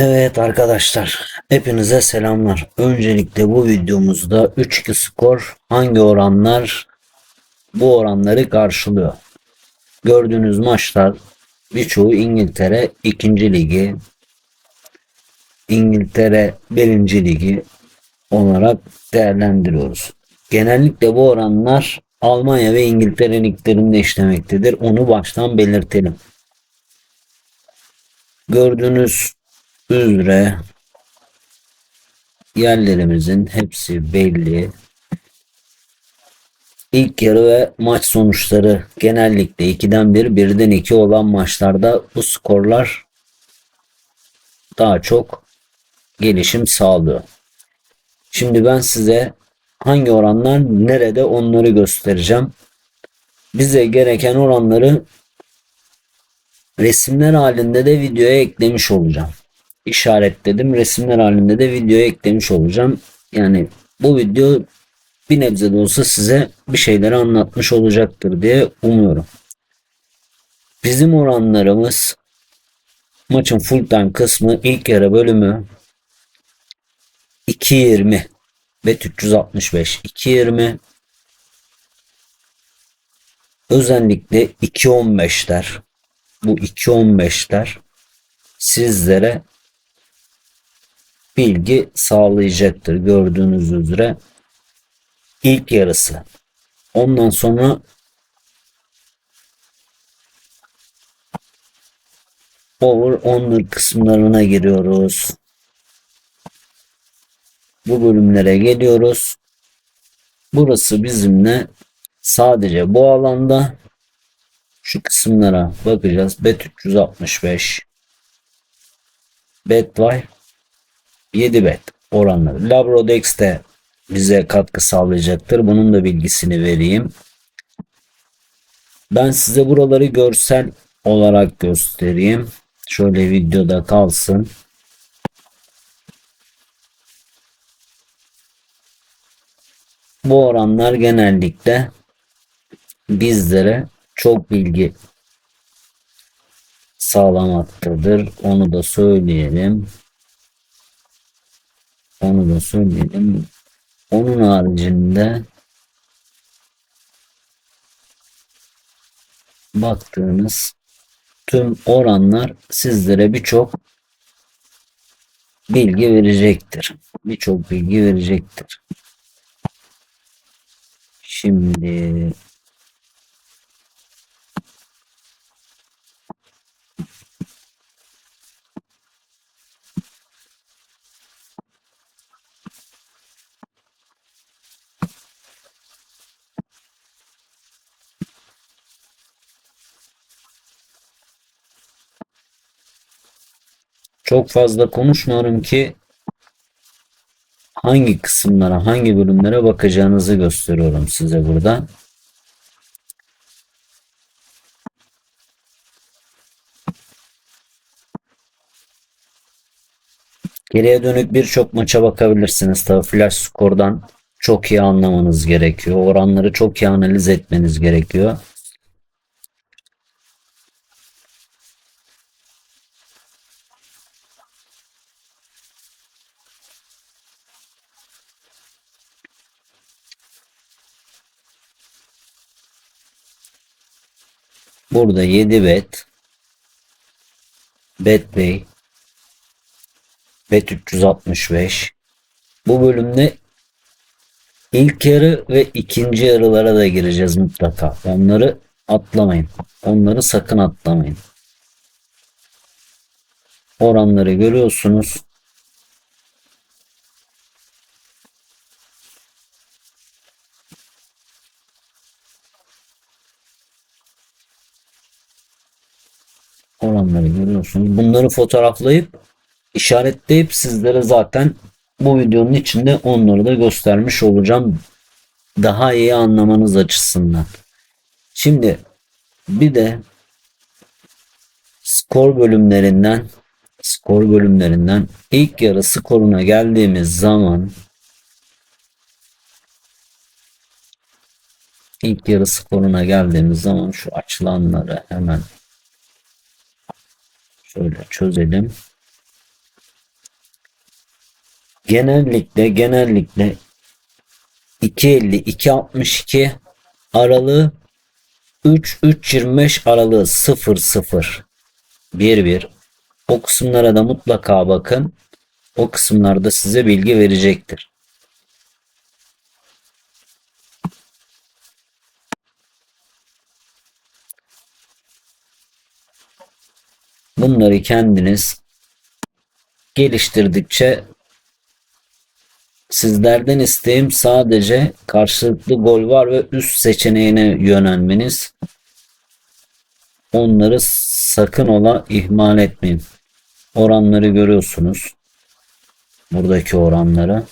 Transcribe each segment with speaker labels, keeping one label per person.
Speaker 1: Evet arkadaşlar, hepinize selamlar. Öncelikle bu videomuzda 3-2 skor hangi oranlar bu oranları karşılıyor? Gördüğünüz maçlar birçoğu İngiltere 2. ligi, İngiltere 1. ligi olarak değerlendiriyoruz. Genellikle bu oranlar Almanya ve İngiltere liglerinde işlemektedir. Onu baştan belirtelim. Gördüğünüz üzere yerlerimizin hepsi belli. İlk yarı ve maç sonuçları genellikle 2'den 1, 1'den 2 olan maçlarda bu skorlar daha çok gelişim sağlıyor. Şimdi ben size hangi oranlar nerede onları göstereceğim. Bize gereken oranları resimler halinde de videoya eklemiş olacağım. İşaretledim. Resimler halinde de videoya eklemiş olacağım. Yani bu video bir nebze de olsa size bir şeyleri anlatmış olacaktır diye umuyorum. Bizim oranlarımız maçın full time kısmı ilk yarı bölümü 2.20 bet 365 2.20 özellikle 2.15'ler bu 2.15'ler sizlere bilgi sağlayacaktır gördüğünüz üzere. İlk yarısı. Ondan sonra over under kısımlarına giriyoruz. Bu bölümlere geliyoruz. Burası bizimle sadece bu alanda. Şu kısımlara bakacağız. Bet 365 Bet var 7 bet oranları. Labrodex de bize katkı sağlayacaktır. Bunun da bilgisini vereyim. Ben size buraları görsel olarak göstereyim. Şöyle videoda kalsın. Bu oranlar genellikle bizlere çok bilgi sağlamaktadır. Onu da söyleyelim. Onu da söyleyelim. Onun haricinde baktığınız tüm oranlar sizlere birçok bilgi verecektir. Birçok bilgi verecektir. Şimdi Çok fazla konuşmuyorum ki hangi kısımlara, hangi bölümlere bakacağınızı gösteriyorum size burada. Geriye dönük birçok maça bakabilirsiniz. Tabi flash skordan çok iyi anlamanız gerekiyor. Oranları çok iyi analiz etmeniz gerekiyor. Burada 7 bet Betway Bet 365 Bu bölümde ilk yarı ve ikinci yarılara da gireceğiz mutlaka. Onları atlamayın. Onları sakın atlamayın. Oranları görüyorsunuz. Oranları görüyorsunuz. Bunları fotoğraflayıp işaretleyip sizlere zaten bu videonun içinde onları da göstermiş olacağım. Daha iyi anlamanız açısından. Şimdi bir de skor bölümlerinden skor bölümlerinden ilk yarı skoruna geldiğimiz zaman ilk yarı skoruna geldiğimiz zaman şu açılanları hemen Şöyle çözelim. genellikle genellikle 2.50 2.62 aralığı 3 3.25 aralığı 0 0 1 1 o kısımlara da mutlaka bakın. O kısımlarda size bilgi verecektir. Bunları kendiniz geliştirdikçe sizlerden isteğim sadece karşılıklı gol var ve üst seçeneğine yönelmeniz. Onları sakın ola ihmal etmeyin. Oranları görüyorsunuz. Buradaki oranları.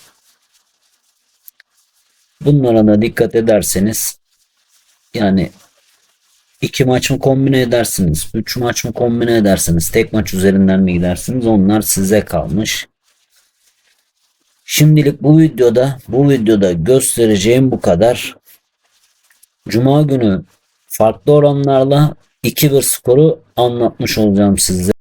Speaker 1: Bunlara da dikkat ederseniz yani iki maç mı kombine edersiniz? Üç maç mı kombine edersiniz? Tek maç üzerinden mi gidersiniz? Onlar size kalmış. Şimdilik bu videoda bu videoda göstereceğim bu kadar. Cuma günü farklı oranlarla 2-1 skoru anlatmış olacağım size.